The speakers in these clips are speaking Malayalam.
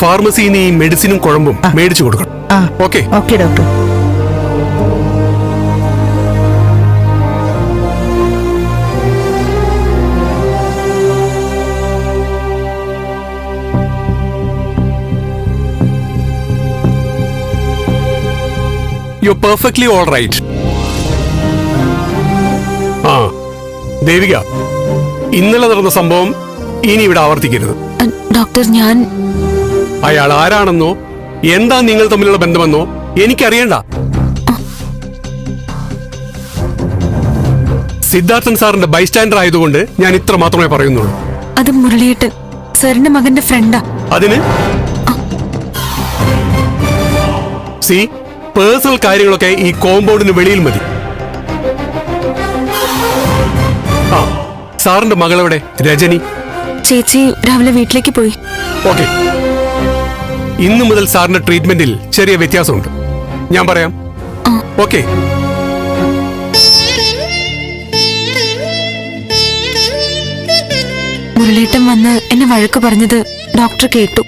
ഫാർമസിയിൽ നിന്ന് ഈ മെഡിസിനും കുഴമ്പും മേടിച്ചു കൊടുക്കണം. ആ. Okay okay doctor you perfectly all right ആ. ദേവിക ഇന്നലെ നടന്ന സംഭവം ഇനി ഇവിടെ ആവർത്തിക്കരുത്. ഡോക്ടർ ഞാൻ അയാൾ ആരാണെന്നോ? എന്താ നിങ്ങൾ തമ്മിലുള്ള ബന്ധമെന്നോ? എനിക്കറിയണ്ട. സിദ്ധാർത്ഥൻ സാറിന്റെ ബൈസ്റ്റാൻഡർ ആയതുകൊണ്ട് ഞാൻ ഇത്ര മാത്രമേ പറയുന്നുള്ളൂ. അത് മുരളിയേട്ടൻ സാറിന്റെ മകന്റെ ഫ്രണ്ടാ അതിന്? സി പേഴ്സണൽ കാര്യങ്ങളൊക്കെ ഈ കോമ്പൗണ്ടിന് വെളിയിൽ മതി. ആ സാറിന്റെ മകളെവിടെ? രജനി. ചേച്ചി രാവിലെ വീട്ടിലേക്ക് പോയി. ഓക്കെ. ഇന്നു മുതൽ സാറിന്റെ ട്രീറ്റ്മെന്റിൽ ചെറിയ വ്യത്യാസമുണ്ട്. ഞാൻ പറയാം. ഓക്കെ. മുരളീട്ടൻ വന്ന് എന്നെ വഴക്ക് പറഞ്ഞത് ഡോക്ടർ കേട്ടു.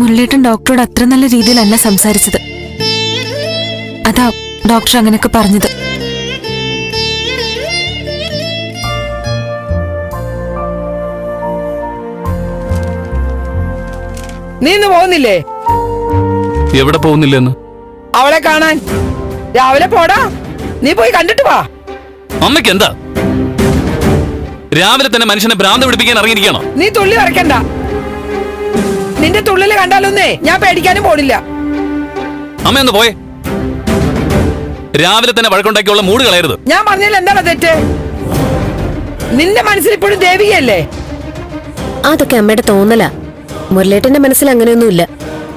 മുരളീട്ടൻ ഡോക്ടറോട് അത്ര നല്ല രീതിയിലല്ല സംസാരിച്ചത്. അതാ ഡോക്ടർ അങ്ങനെയൊക്കെ പറഞ്ഞത്. നീ ഇന്ന് പോകുന്നില്ലേ? എവിടെ പോകുന്നില്ലെന്ന്? അവളെ കാണാൻ. രാവിലെ പോടാ. നീ പോയി കണ്ടിട്ട് വാ. അമ്മയ്ക്ക് എന്താ? രാവിലെ തന്നെ മനുഷ്യനെ ഭ്രാന്ത് പിടിപ്പിക്കാൻ ഇറങ്ങിയിരിക്കണോ? നീ തുള്ളി വരക്കണ്ട നിന്റെ തുള്ളിൽ കണ്ടാലൊന്നേ ഞാൻ പേടിക്കാനും പോണില്ല. അമ്മ ഒന്ന് പോയേ. രാവിലെ തന്നെ വഴക്കുണ്ടാക്കിയുള്ള മൂട് കളയരുത്. ഞാൻ പറഞ്ഞതിൽ എന്താണ് തെറ്റ്? നിന്റെ മനസ്സിൽ ഇപ്പോഴും ദേവികയല്ലേ? അതൊക്കെ അമ്മയുടെ തോന്നല. മുരളേട്ടന്റെ മനസ്സിൽ അങ്ങനെയൊന്നുമില്ല.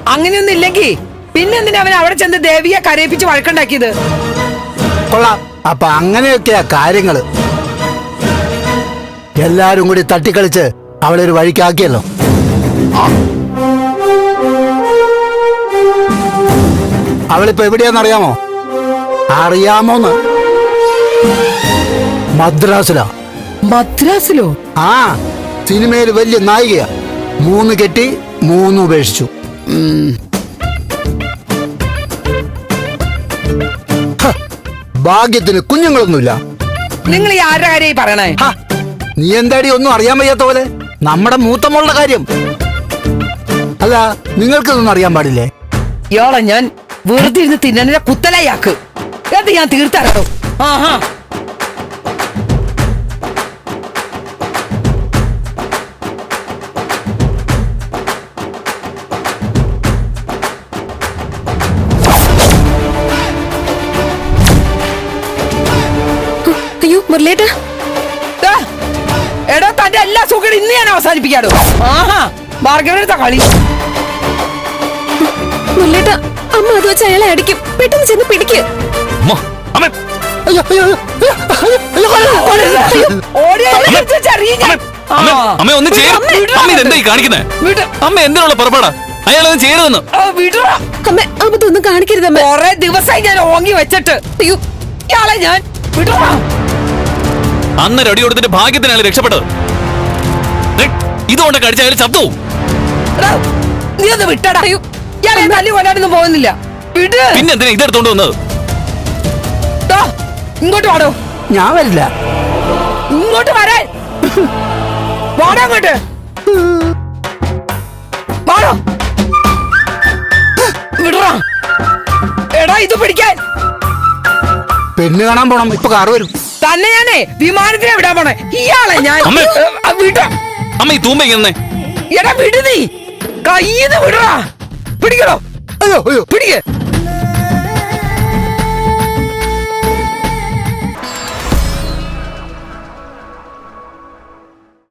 അങ്ങനെയൊന്നും പിന്നെ പിന്നെന്തിനാ അവൻ അവിടെ ചെന്ന് ദേവിയെ കരയിപ്പിച്ച് വഴക്കുണ്ടാക്കിയത്? കൊള്ളാം. അപ്പൊ അങ്ങനെയൊക്കെയാ കാര്യങ്ങൾ. എല്ലാരും കൂടി തട്ടിക്കളിച്ച് അവളെ ഒരു വഴിക്കാക്കിയല്ലോ. അവളിപ്പോ എവിടെയാന്നറിയാമോ? അറിയാമോന്ന്. മദ്രാസിലാ. മദ്രാസിലോ? ആ സിനിമയിൽ വലിയ നായികയാ. മൂന്ന് കെട്ടി മൂന്ന് ഉപേക്ഷിച്ചു. ഭാഗ്യത്തിന് കുഞ്ഞുങ്ങളൊന്നുമില്ല. നിങ്ങൾ ഈ ആരുടെ കാര്യമായി പറയണേ? ഹ, നീ എന്താടി ഒന്നും അറിയാൻ വയ്യാത്ത പോലെ? നമ്മുടെ മൂത്ത മോളുടെ കാര്യം. അല്ല നിങ്ങൾക്കിതൊന്നും അറിയാൻ പാടില്ലേ? ഇയാളെ ഞാൻ വെറുതെ ഇരുന്ന് തിന്നനെ കുത്തലയാക്ക് എന്ത് ഞാൻ തീർത്തറോ ആഹാ. ദാ, എടോ തന്റെ എല്ലാ സുഖം ഇന്ന് ഞാൻ അവസാനിപ്പിക്കാടോ ആഹാ ഭാർഗവനെടുത്ത കളി മുല്ലേട്ട അമ്മ അത് വെച്ച് അയാളെ അടിക്കും പെട്ടെന്ന് ചെന്ന് പിടിക്ക് അമ്മ, അമ്മ. അമ്മ. അമ്മ ഒന്ന്. അമ്മ ഇതെന്തായി കാണിക്കുന്നേ. അമ്മ എന്തിനുള്ള പുറപ്പാടാ അയാളൊന്നും ചെയ്യരുതെന്ന് വിടടാ. അമ്മ അബദ്ധമൊന്നും കാണിക്കരുത് കൊറേ ദിവസമായി ഞാൻ ഓങ്ങി വെച്ചിട്ട് അയ്യോ ഇയാളെ ഞാൻ വിടടാ. അന്നൊരു അടി കൊടുത്തിന്റെ ഭാഗ്യത്തിനാണ് രക്ഷപ്പെട്ടത്. ഇതുകൊണ്ട് കടിച്ച അയാൾ ചത്തു. നീ ഒന്ന് വിട്ടടാ. ഇയാളെ തല്ലി പോകുന്നില്ല. വിട്. പിന്നെ എന്തിനാ ഇതെടുത്തോണ്ട് വന്നത്? ഇങ്ങോട്ട് വാടോ. ഞാൻ വരില്ല. ഇങ്ങോട്ട് വരാൻ. വാടോ അങ്ങോട്ട്. വാടോ. വിടറാ. എടാ ഇത് പിടിക്കാൻ. പെണ്ണ് കാണാൻ പോണം. ഇപ്പൊ കാറ് വരും. തന്നെ ഞാനേ വിമാനത്തിനെ വിടാൻ പോണേ. ഇയാളെ ഞാൻ അമ്മേ. വിടാ. അമ്മ ഈ തൂമ്പ ഇങ്ങനെ എടാ വിട് നീ. കയ്യിന്ന് വിടടാ. പിടിക്കണോ അയ്യോ അയ്യോ പിടിക്ക്.